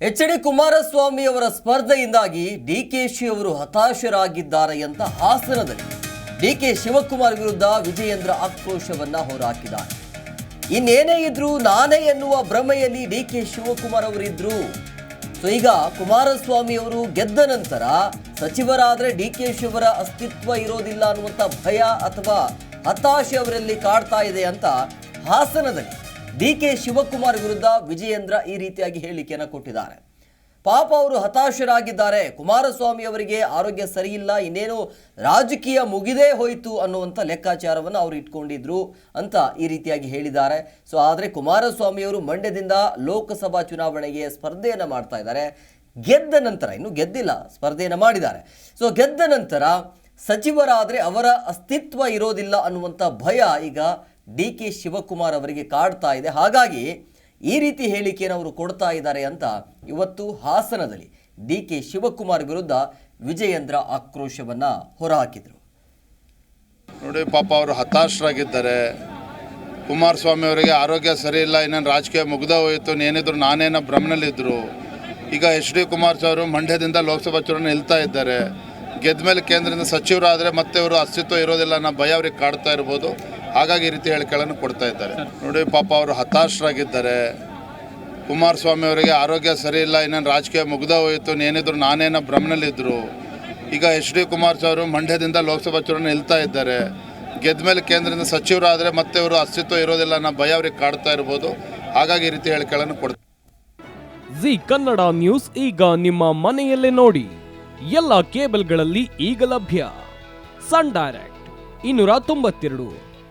H D Kumaraswamy ಅವರ ಸ್ಪರ್ಧೆಯಿಂದಾಗಿ D K she ಅವರು ಹತಾಶರಾಗಿದ್ದಾರೆ ಅಂತ ಹಾಸನದಲ್ಲಿ ಡಿಕೆ ಶಿವಕುಮಾರ್ ವಿರುದ್ಧ ವಿಜಯೇಂದ್ರ ಆಕ್ರೋಶವನ್ನ ಹೊರಹಾಕಿದ್ದಾರೆ. ಇನ್ನೇನೇ ಇದ್ರು ನಾನೇ ಎನ್ನುವ ಭ್ರಮೆಯಲ್ಲಿ ಡಿ ಕೆ ಶಿವಕುಮಾರ್ ಅವರಿದ್ರು. ಸೊ ಈಗ ಕುಮಾರಸ್ವಾಮಿ ಅವರು ಗೆದ್ದ ನಂತರ ಸಚಿವರಾದ್ರೆ ಶಿ ಅವರ ಅಸ್ತಿತ್ವ ಇರೋದಿಲ್ಲ ಅನ್ನುವಂಥ ಭಯ ಅಥವಾ ಹತಾಶೆ ಅವರಲ್ಲಿ ಕಾಡ್ತಾ ಇದೆ ಅಂತ ಹಾಸನದಲ್ಲಿ ಡಿ ಕೆ ಶಿವಕುಮಾರ್ ವಿರುದ್ಧ ವಿಜಯೇಂದ್ರ ಈ ರೀತಿಯಾಗಿ ಹೇಳಿಕೆಯನ್ನು ಕೊಟ್ಟಿದ್ದಾರೆ. ಪಾಪ ಅವರು ಹತಾಶರಾಗಿದ್ದಾರೆ. ಕುಮಾರಸ್ವಾಮಿ ಅವರಿಗೆ ಆರೋಗ್ಯ ಸರಿಯಿಲ್ಲ. ಇನ್ನೇನು ರಾಜಕೀಯ ಮುಗಿದೇ ಹೋಯಿತು ಅನ್ನುವಂಥ ಲೆಕ್ಕಾಚಾರವನ್ನು ಅವರು ಇಟ್ಕೊಂಡಿದ್ರು ಅಂತ ಈ ರೀತಿಯಾಗಿ ಹೇಳಿದ್ದಾರೆ. ಸೊ ಆದರೆ ಕುಮಾರಸ್ವಾಮಿಯವರು ಮಂಡ್ಯದಿಂದ ಲೋಕಸಭಾ ಚುನಾವಣೆಗೆ ಸ್ಪರ್ಧೆಯನ್ನು ಮಾಡ್ತಾ ಇದ್ದಾರೆ. ಗೆದ್ದ ನಂತರ, ಇನ್ನು ಗೆದ್ದಿಲ್ಲ, ಸ್ಪರ್ಧೆಯನ್ನು ಮಾಡಿದ್ದಾರೆ. ಸೊ ಗೆದ್ದ ನಂತರ ಸಚಿವರಾದರೆ ಅವರ ಅಸ್ತಿತ್ವ ಇರೋದಿಲ್ಲ ಅನ್ನುವಂಥ ಭಯ ಈಗ ಡಿ ಕೆ ಶಿವಕುಮಾರ್ ಅವರಿಗೆ ಕಾಡ್ತಾ ಇದೆ. ಹಾಗಾಗಿ ಈ ರೀತಿ ಹೇಳಿಕೆಯನ್ನು ಅವರು ಕೊಡ್ತಾ ಇದ್ದಾರೆ ಅಂತ ಇವತ್ತು ಹಾಸನದಲ್ಲಿ ಡಿ ಕೆ ಶಿವಕುಮಾರ್ ವಿರುದ್ಧ ವಿಜಯೇಂದ್ರ ಆಕ್ರೋಶವನ್ನ ಹೊರಹಾಕಿದರು. ನೋಡಿ, ಪಾಪ ಅವರು ಹತಾಶರಾಗಿದ್ದಾರೆ. ಕುಮಾರಸ್ವಾಮಿ ಅವರಿಗೆ ಆರೋಗ್ಯ ಸರಿ ಇಲ್ಲ, ಇನ್ನೇನು ರಾಜಕೀಯ ಮುಗ್ದ ಹೋಯಿತು ಏನಿದ್ರು ನಾನೇನೋ ಭ್ರಮನಲ್ಲಿದ್ದರು ಈಗ ಎಚ್ ಡಿ ಕುಮಾರಸ್ವಾಮಿ ಅವರು ಮಂಡ್ಯದಿಂದ ಲೋಕಸಭಾ ಚುನಾವಣೆ ನಿಲ್ತಾ ಇದ್ದಾರೆ. ಗೆದ್ದ ಮೇಲೆ ಕೇಂದ್ರದಿಂದ ಸಚಿವರಾದರೆ ಮತ್ತೆ ಅವರು ಅಸ್ತಿತ್ವ ಇರೋದಿಲ್ಲ ಅನ್ನೋ ಭಯ ಅವ್ರಿಗೆ ಕಾಡ್ತಾ ಇರ್ಬೋದು. ಹಾಗಾಗಿ ಈ ರೀತಿ ಹೇಳಿಕೆಗಳನ್ನು ಕೊಡ್ತಾ ಇದ್ದಾರೆ. ನೋಡಿ, ಪಾಪ ಅವರು ಹತಾಶರಾಗಿದ್ದಾರೆ. ಕುಮಾರಸ್ವಾಮಿ ಅವರಿಗೆ ಆರೋಗ್ಯ ಸರಿ ಇಲ್ಲ, ಇನ್ನೇನು ರಾಜಕೀಯ ಮುಗ್ದ ಹೋಯಿತು ಏನಿದ್ರು ನಾನೇನೋ ಭ್ರಮನಲ್ಲಿದ್ದರು ಈಗ ಎಚ್ ಡಿ ಕುಮಾರಸ್ವಾಮಿ ಅವರು ಮಂಡ್ಯದಿಂದ ಲೋಕಸಭಾ ಚುನಾವಣೆ ನಿಲ್ತಾ ಇದ್ದಾರೆ. ಗೆದ್ದ ಮೇಲೆ ಕೇಂದ್ರದಿಂದ ಸಚಿವರಾದರೆ ಮತ್ತೆ ಇವರು ಅಸ್ತಿತ್ವ ಇರೋದಿಲ್ಲ ಅನ್ನೋ ಭಯ ಅವ್ರಿಗೆ ಕಾಡ್ತಾ ಇರ್ಬೋದು. ಹಾಗಾಗಿ ಈ ರೀತಿ ಹೇಳಿಕೆಗಳನ್ನು ಕೊಡ್ತಾರೆ ಜಿ ಕನ್ನಡ ನ್ಯೂಸ್ ಈಗ ನಿಮ್ಮ ಮನೆಯಲ್ಲೇ ನೋಡಿ. ಎಲ್ಲ ಕೇಬಲ್ಗಳಲ್ಲಿ ಈಗ ಲಭ್ಯ. ಸನ್ ಡೈರೆಕ್ಟ್, ಇನ್ನೂರ ತೊಂಬತ್ತೆರಡು.